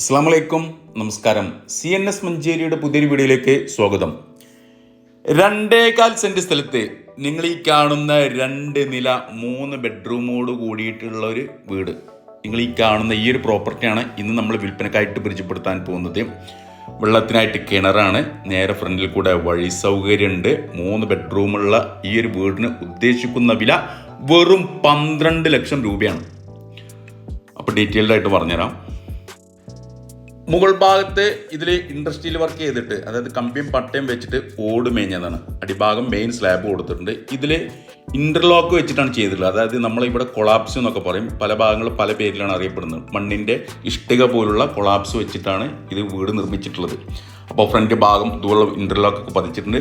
അസ്സാം വലൈക്കും നമസ്കാരം. സി എൻ എസ് മഞ്ചേരിയുടെ പുതിയൊരു വീഡിയോയിലേക്ക് സ്വാഗതം. രണ്ടേകാൽ സെന്റ് സ്ഥലത്ത് നിങ്ങൾ ഈ കാണുന്ന രണ്ട് നില മൂന്ന് ബെഡ്റൂമോട് കൂടിയിട്ടുള്ള ഒരു വീട്. നിങ്ങൾ ഈ കാണുന്ന ഈ ഒരു പ്രോപ്പർട്ടിയാണ് ഇന്ന് നമ്മൾ വിൽപ്പനക്കായിട്ട് പരിചയപ്പെടുത്താൻ പോകുന്നത്. വെള്ളത്തിനായിട്ട് കിണറാണ്. നേരെ ഫ്രണ്ടിൽ കൂടെ വഴി സൗകര്യമുണ്ട്. മൂന്ന് ബെഡ്റൂമുള്ള ഈ ഒരു വീടിന് ഉദ്ദേശിക്കുന്ന വില വെറും പന്ത്രണ്ട് ലക്ഷം രൂപയാണ്. അപ്പോൾ ഡീറ്റെയിൽഡായിട്ട് പറഞ്ഞുതരാം. മുകൾ ഭാഗത്ത് ഇതിൽ ഇൻഡസ്ട്രിയിൽ വർക്ക് ചെയ്തിട്ട് അതായത് കമ്പിയും പട്ടയും വെച്ചിട്ട് ഓട് മേഞ്ഞതാണ്. അടിഭാഗം മെയിൻ സ്ലാബ് കൊടുത്തിട്ടുണ്ട്. ഇതിൽ ഇന്റർലോക്ക് വെച്ചിട്ടാണ് ചെയ്തിട്ടുള്ളത്. അതായത് നമ്മളിവിടെ കൊളാപ്സ് എന്നൊക്കെ പറയും. പല ഭാഗങ്ങൾ പല പേരിലാണ് അറിയപ്പെടുന്നത്. മണ്ണിന്റെ ഇഷ്ടിക പോലുള്ള കൊളാപ്സ് വെച്ചിട്ടാണ് ഇത് വീട് നിർമ്മിച്ചിട്ടുള്ളത്. അപ്പോൾ ഫ്രണ്ട് ഭാഗം ഇതുപോലെ ഇന്റർലോക്ക് ഒക്കെ പതിച്ചിട്ടുണ്ട്.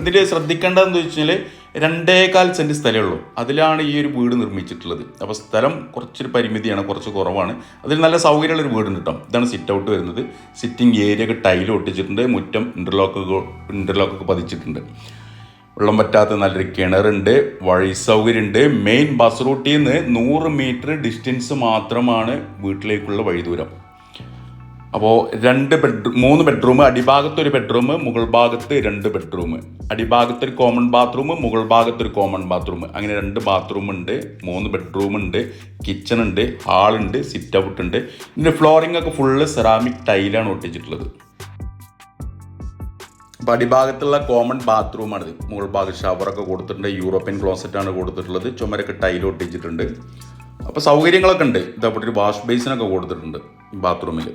ഇതിൽ ശ്രദ്ധിക്കേണ്ടതെന്ന് വെച്ചാൽ രണ്ടേകാൽ സെന്റ് സ്ഥലമേ ഉള്ളൂ. അതിലാണ് ഈ ഒരു വീട് നിർമ്മിച്ചിട്ടുള്ളത്. അപ്പോൾ സ്ഥലം കുറച്ചൊരു പരിമിതിയാണ് കുറച്ച് കുറവാണ്. അതിൽ നല്ല സൗകര്യമുള്ള ഒരു വീടുണ്ട് കേട്ടോ ഇതാണ് സിറ്റ് ഔട്ട് വരുന്നത്. സിറ്റിംഗ് ഏരിയ ഒക്കെ ടൈൽ ഒട്ടിച്ചിട്ടുണ്ട്. മുറ്റം ഇന്റർലോക്ക് ഇന്റർലോക്കൊക്കെ പതിച്ചിട്ടുണ്ട്. വെള്ളം പറ്റാത്ത നല്ലൊരു കിണറുണ്ട്. വഴി സൗകര്യമുണ്ട്. മെയിൻ ബസ് റൂട്ടിൽ നിന്ന് നൂറ് മീറ്റർ ഡിസ്റ്റൻസ് മാത്രമാണ് വീട്ടിലേക്കുള്ള വഴിദൂരം. അപ്പോൾ രണ്ട് ബെഡ്റൂം മൂന്ന് ബെഡ്റൂം അടിഭാഗത്ത് ഒരു ബെഡ്റൂം മുകൾ ഭാഗത്ത് രണ്ട് ബെഡ്റൂം അടിഭാഗത്ത് ഒരു കോമൺ ബാത്റൂം മുകൾ ഭാഗത്ത് ഒരു കോമൺ ബാത്റൂം അങ്ങനെ രണ്ട് ബാത്റൂം ഉണ്ട് മൂന്ന് ബെഡ്റൂം ഉണ്ട് കിച്ചൺ ഉണ്ട് ഹാളുണ്ട് സിറ്റ് ഔട്ട് ഉണ്ട്. ഇതിന്റെ ഫ്ലോറിംഗ് ഒക്കെ ഫുള്ള് സെറാമിക് ടൈലാണ് ഒട്ടിച്ചിട്ടുള്ളത്. അപ്പോൾ അടിഭാഗത്തുള്ള കോമൺ ബാത്റൂമാണിത് മുകൾ ഭാഗം ഷവറൊക്കെ കൊടുത്തിട്ടുണ്ട് യൂറോപ്യൻ ക്ലോസറ്റാണ് കൊടുത്തിട്ടുള്ളത് ചുമരൊക്കെ ടൈൽ ഒട്ടിച്ചിട്ടുണ്ട്. അപ്പോൾ സൗകര്യങ്ങളൊക്കെ ഉണ്ട്. ഇതേപോലെ ഒരു വാഷ് ബേസിനൊക്കെ കൊടുത്തിട്ടുണ്ട് ബാത്റൂമിൽ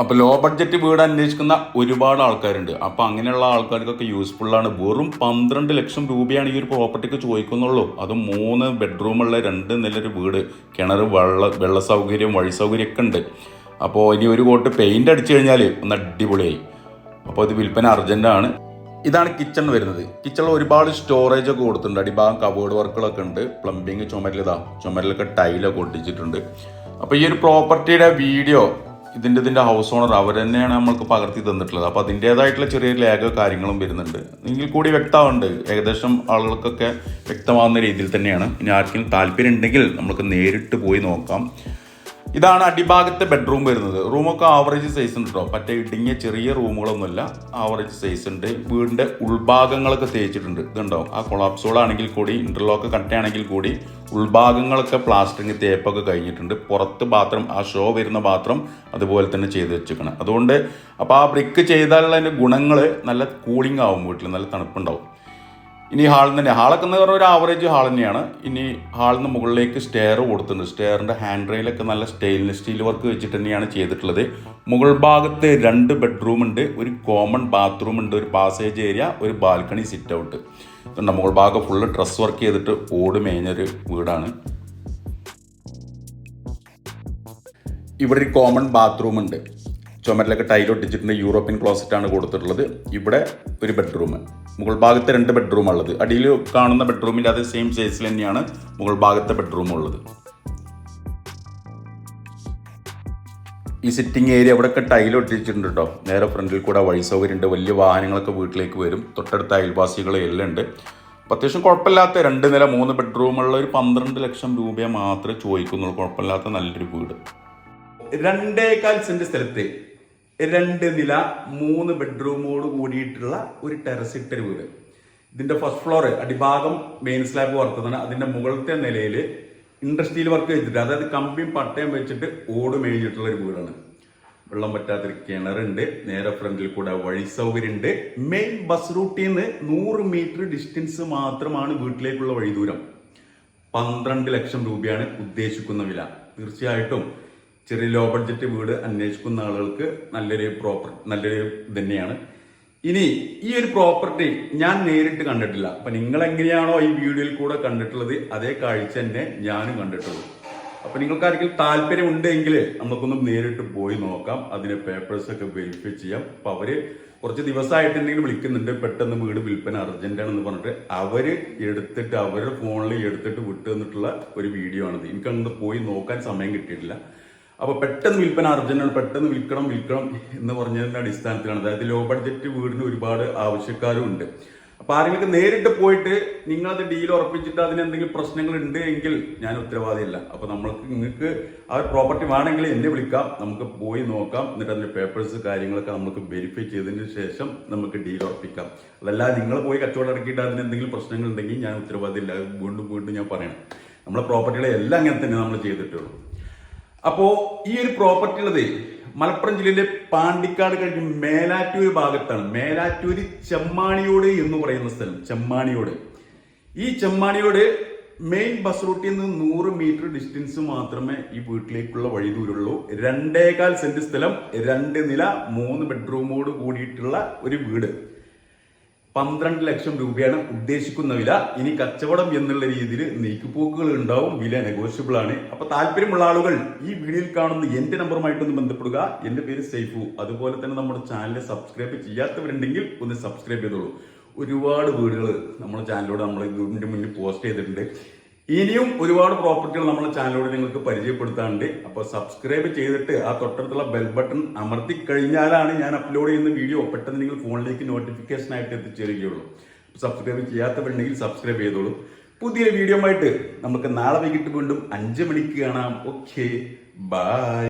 അപ്പോൾ ലോ ബഡ്ജറ്റ് വീട് അന്വേഷിക്കുന്ന ഒരുപാട് ആൾക്കാരുണ്ട്. അപ്പോൾ അങ്ങനെയുള്ള ആൾക്കാർക്കൊക്കെ യൂസ്ഫുള്ളാണ് വെറും പന്ത്രണ്ട് ലക്ഷം രൂപയാണ് ഈ ഒരു പ്രോപ്പർട്ടിക്ക് ചോദിക്കുന്നുള്ളൂ. അത് മൂന്ന് ബെഡ്റൂമുള്ള രണ്ട് നിലൊരു വീട്. കിണർ വെള്ള വെള്ള സൗകര്യം വഴി സൗകര്യം ഒക്കെ ഉണ്ട്. അപ്പോൾ ഇനി ഒരു കോട്ട് പെയിന്റ് അടിച്ചു കഴിഞ്ഞാൽ ഒന്ന് അടിപൊളിയായി. അപ്പോൾ ഇത് വിൽപ്പന അർജന്റാണ് ഇതാണ് കിച്ചൺ വരുന്നത്. കിച്ചണിൽ ഒരുപാട് സ്റ്റോറേജ് ഒക്കെ കൊടുത്തിട്ടുണ്ട്. അടിഭാഗം കബോർഡ് വർക്കുകളൊക്കെ ഉണ്ട്. പ്ലംബിങ് ചുമരിലിതാ. ചുമരിലൊക്കെ ടൈലൊക്കെ ഒട്ടിച്ചിട്ടുണ്ട്. അപ്പോൾ ഈ ഒരു പ്രോപ്പർട്ടിയുടെ വീഡിയോ ഇതിന്റെ ഇതിന്റെ ഹൗസ് ഓണർ അവർ തന്നെയാണ് നമ്മൾക്ക് പകർത്തി തന്നിട്ടുള്ളത്. അപ്പോൾ അതിന്റേതായിട്ടുള്ള ചെറിയ ലേഖ കാര്യങ്ങളും വരുന്നുണ്ട്. എങ്കിൽ കൂടി വ്യക്തമുണ്ട് ഏകദേശം ആളുകൾക്കൊക്കെ വ്യക്തമാകുന്ന രീതിയിൽ തന്നെയാണ്. ഇനി ആർക്കെങ്കിലും താല്പര്യം ഉണ്ടെങ്കിൽ നമുക്ക് നേരിട്ട് പോയി നോക്കാം. ഇതാണ് അടിഭാഗത്തെ ബെഡ്റൂം വരുന്നത്. റൂമൊക്കെ ആവറേജ് സൈസ് ഉണ്ട് കേട്ടോ മറ്റേ ഇടുങ്ങിയ ചെറിയ റൂമുകളൊന്നുമല്ല ആവറേജ് സൈസ് ഉണ്ട്. വീടിന്റെ ഉൾഭാഗങ്ങളൊക്കെ തേച്ചിട്ടുണ്ട്. ഇതുണ്ടോ ആ കൊളാപ്സോളാണെങ്കിൽ കൂടി ഇന്റർലോക്ക് കട്ടയാണെങ്കിൽ കൂടി ഉൾഭാഗങ്ങളൊക്കെ പ്ലാസ്റ്ററിങ് തേപ്പൊക്കെ കഴിഞ്ഞിട്ടുണ്ട്. പുറത്ത് പാത്രം ആ ഷോ വരുന്ന പാത്രം അതുപോലെ തന്നെ ചെയ്ത് വെച്ചേക്കണം. അതുകൊണ്ട് അപ്പോൾ ആ ബ്രിക്ക് ചെയ്താലുള്ള അതിന്റെ ഗുണങ്ങൾ നല്ല കൂളിംഗ് ആവും വീട്ടിൽ നല്ല തണുപ്പുണ്ടാവും. ഇനി ഹാളിൽ തന്നെ. ഹാളൊക്കെ എന്ന് പറഞ്ഞാൽ ഒരു ആവറേജ് ഹാൾ തന്നെയാണ്. ഇനി ഹാളിൽ നിന്ന് മുകളിലേക്ക് സ്റ്റെയർ കൊടുത്തിട്ടുണ്ട്. സ്റ്റെയറിന്റെ ഹാൻഡ് റെയിലൊക്കെ നല്ല സ്റ്റെയിൻലെസ് സ്റ്റീൽ വർക്ക് വെച്ചിട്ട് തന്നെയാണ് ചെയ്തിട്ടുള്ളത്. മുകൾ ഭാഗത്ത് രണ്ട് ബെഡ്റൂം ഉണ്ട് ഒരു കോമൺ ബാത്റൂം ഉണ്ട് ഒരു പാസേജ് ഏരിയ ഒരു ബാൽക്കണി സിറ്റ് ഔട്ട് ഇതുണ്ട്. മുകൾ ഭാഗം ഫുള്ള് ഡ്രസ് വർക്ക് ചെയ്തിട്ട് ഓട് മേഞ്ഞൊരു വീടാണ്. ഇവിടെ ഒരു കോമൺ ബാത്റൂം ഉണ്ട്. ചുമരിലൊക്കെ ടൈൽ ഒട്ടിച്ചിട്ടുണ്ട് യൂറോപ്യൻ ക്ലോസറ്റ് ആണ് കൊടുത്തിട്ടുള്ളത്. ഇവിടെ ഒരു ബെഡ്റൂം മുകൾ ഭാഗത്ത് രണ്ട് ബെഡ്റൂം ഉള്ളത്. അടിയിൽ കാണുന്ന ബെഡ്റൂമിന്റെ അതേ സെയിം സൈസിൽ തന്നെയാണ് മുകൾ ഭാഗത്തെ ബെഡ്റൂം ഉള്ളത്. ഈ സിറ്റിംഗ് ഏരിയ അവിടെയൊക്കെ ടൈൽ ഒട്ടിച്ചിട്ടുണ്ട് കേട്ടോ നേരെ ഫ്രണ്ടിൽ കൂടെ വഴി സൗകര്യമുണ്ട് വലിയ വാഹനങ്ങളൊക്കെ വീട്ടിലേക്ക് വരും. തൊട്ടടുത്ത അയൽവാസികൾ എല്ലാം ഉണ്ട് അപ്പോൾ അത്യാവശ്യം കുഴപ്പമില്ലാത്ത രണ്ട് നില മൂന്ന് ബെഡ്റൂമുള്ള ഒരു പന്ത്രണ്ട് ലക്ഷം രൂപയെ മാത്രമേ ചോദിക്കുന്നുള്ളൂ. കുഴപ്പമില്ലാത്ത നല്ലൊരു വീട്. രണ്ടേകാൽ സെന്റ് സ്ഥലത്ത് രണ്ട് നില മൂന്ന് ബെഡ്റൂമോട് കൂടിയിട്ടുള്ള ഒരു ടെറസ് ഇട്ടൊരു വീട്. ഇതിന്റെ ഫസ്റ്റ് ഫ്ലോർ അടിഭാഗം മെയിൻ സ്ലാബ് വർക്കുന്നതാണ് അതിന്റെ മുകളിലത്തെ നിലയിൽ ഇൻഡസ്ട്രിയിൽ വർക്ക് ചെയ്തിട്ട് അതായത് കമ്പിയും പട്ടയം വെച്ചിട്ട് ഓട് മേഞ്ഞിട്ടുള്ള ഒരു വീടാണ്. വെള്ളം പറ്റാത്തൊരു കിണറുണ്ട്. നേരെ ഫ്രണ്ടിൽ കൂടെ വഴി സൗകര്യമുണ്ട്. മെയിൻ ബസ് റൂട്ടിൽ നിന്ന് നൂറ് മീറ്റർ ഡിസ്റ്റൻസ് മാത്രമാണ് വീട്ടിലേക്കുള്ള വഴി ദൂരം പന്ത്രണ്ട് ലക്ഷം രൂപയാണ് ഉദ്ദേശിക്കുന്ന വില. തീർച്ചയായിട്ടും ചെറിയ ലോ ബഡ്ജറ്റ് വീട് അന്വേഷിക്കുന്ന ആളുകൾക്ക് നല്ലൊരു പ്രോപ്പർ നല്ലൊരു തന്നെയാണ്. ഇനി ഈ ഒരു പ്രോപ്പർട്ടി ഞാൻ നേരിട്ട് കണ്ടിട്ടില്ല. അപ്പൊ നിങ്ങൾ എങ്ങനെയാണോ ഈ വീഡിയോയിൽ കൂടെ കണ്ടിട്ടുള്ളത് അതേ കാഴ്ച തന്നെ ഞാനും കണ്ടിട്ടുള്ളൂ. അപ്പൊ നിങ്ങൾക്ക് ആർക്കെങ്കിലും താല്പര്യം ഉണ്ടെങ്കിൽ നമുക്കൊന്ന് നേരിട്ട് പോയി നോക്കാം. അതിന്റെ പേപ്പേഴ്സ് ഒക്കെ വെരിഫൈ ചെയ്യാം. അപ്പൊ അവർ കുറച്ച് ദിവസമായിട്ട് എന്തെങ്കിലും വിളിക്കുന്നുണ്ട്. പെട്ടെന്ന് വീട് വിൽപ്പന അർജന്റ് ആണെന്ന് പറഞ്ഞിട്ട് അവർ എടുത്തിട്ട് അവരുടെ ഫോണിൽ എടുത്തിട്ട് വിട്ടു തന്നിട്ടുള്ള ഒരു വീഡിയോ ആണിത്. എനിക്ക് അങ്ങോട്ട് പോയി നോക്കാൻ സമയം കിട്ടിയിട്ടില്ല. അപ്പോൾ പെട്ടെന്ന് വിൽപ്പന അർജന്റാണ് പെട്ടെന്ന് വിൽക്കണം വിൽക്കണം എന്ന് പറഞ്ഞതിന്റെ അടിസ്ഥാനത്തിലാണ്. അതായത് ലോ ബഡ്ജറ്റ് വീടിന് ഒരുപാട് ആവശ്യക്കാരും ഉണ്ട്. അപ്പോൾ ആരെങ്കിലും നേരിട്ട് പോയിട്ട് നിങ്ങളത് ഡീൽ ഉറപ്പിച്ചിട്ട് അതിന് എന്തെങ്കിലും പ്രശ്നങ്ങൾ ഉണ്ട് എങ്കിൽ ഞാൻ ഉത്തരവാദിയല്ല. അപ്പോൾ നമ്മൾക്ക് നിങ്ങൾക്ക് ആ പ്രോപ്പർട്ടി വേണമെങ്കിൽ എന്നെ വിളിക്കാം. നമുക്ക് പോയി നോക്കാം. എന്നിട്ട് അതിന്റെ പേപ്പേഴ്സ് കാര്യങ്ങളൊക്കെ നമുക്ക് വെരിഫൈ ചെയ്തതിന് ശേഷം നമുക്ക് ഡീൽ ഉറപ്പിക്കാം. അതല്ല നിങ്ങൾ പോയി കച്ചവടം ഇറക്കിയിട്ട് അതിന് എന്തെങ്കിലും പ്രശ്നങ്ങൾ ഉണ്ടെങ്കിൽ ഞാൻ ഉത്തരവാദിയില്ല. വീണ്ടും വീണ്ടും ഞാൻ പറയണം. നമ്മളെ പ്രോപ്പർട്ടികളെ എല്ലാം അങ്ങനെ തന്നെ നമ്മൾ ചെയ്തിട്ടുള്ളൂ. അപ്പോ ഈ ഒരു പ്രോപ്പർട്ടി ഉള്ളത് മലപ്പുറം ജില്ലയിലെ പാണ്ടിക്കാട് കഴിഞ്ഞ് മേലാറ്റൂർ ഭാഗത്താണ്. മേലാറ്റൂര് ചെമ്മാണിയോട് എന്ന് പറയുന്ന സ്ഥലം ചെമ്മാണിയോട്. ഈ ചെമ്മാണിയോട് മെയിൻ ബസ് റൂട്ടിൽ നിന്ന് നൂറ് മീറ്റർ ഡിസ്റ്റൻസ് മാത്രമേ ഈ വീട്ടിലേക്കുള്ള വഴി ദൂരമുള്ളൂ. രണ്ടേകാൽ സെന്റ് സ്ഥലം രണ്ട് നില മൂന്ന് ബെഡ്റൂമോട് കൂടിയിട്ടുള്ള ഒരു വീട്. പന്ത്രണ്ട് ലക്ഷം രൂപയാണ് ഉദ്ദേശിക്കുന്ന വില. ഇനി കച്ചവടം എന്നുള്ള രീതിയിൽ നീക്കുപോക്കുകൾ ഉണ്ടാവും. വില നെഗോഷ്യബിൾ ആണ്. അപ്പൊ താല്പര്യമുള്ള ആളുകൾ ഈ വീഡിയോയിൽ കാണുന്ന എന്റെ നമ്പറുമായിട്ടൊന്ന് ബന്ധപ്പെടുക. എന്റെ പേര് സൈഫു അതുപോലെ തന്നെ നമ്മുടെ ചാനൽ സബ്സ്ക്രൈബ് ചെയ്യാത്തവരുണ്ടെങ്കിൽ ഒന്ന് സബ്സ്ക്രൈബ് ചെയ്തോളൂ. ഒരുപാട് വീടുകൾ നമ്മുടെ ചാനലിലൂടെ നമ്മൾ ഇതിന്റെ മുന്നിൽ പോസ്റ്റ് ചെയ്തിട്ടുണ്ട്. ഇനിയും ഒരുപാട് പ്രോപ്പർട്ടികൾ നമ്മുടെ ചാനലിലൂടെ നിങ്ങൾക്ക് പരിചയപ്പെടുത്താറുണ്ട് അപ്പോൾ സബ്സ്ക്രൈബ് ചെയ്തിട്ട് ആ തൊട്ടടുത്തുള്ള ബെൽ ബട്ടൺ അമർത്തി കഴിഞ്ഞാലാണ് ഞാൻ അപ്ലോഡ് ചെയ്യുന്ന വീഡിയോ പെട്ടെന്ന് നിങ്ങൾ ഫോണിലേക്ക് നോട്ടിഫിക്കേഷൻ ആയിട്ട് എത്തിച്ചേരുകയുള്ളൂ. സബ്സ്ക്രൈബ് ചെയ്യാത്തവരുണ്ടെങ്കിൽ സബ്സ്ക്രൈബ് ചെയ്തോളൂ. പുതിയ വീഡിയോ ആയിട്ട് നമുക്ക് നാളെ വൈകിട്ട് വീണ്ടും അഞ്ച് മണിക്ക് കാണാം. Okay bye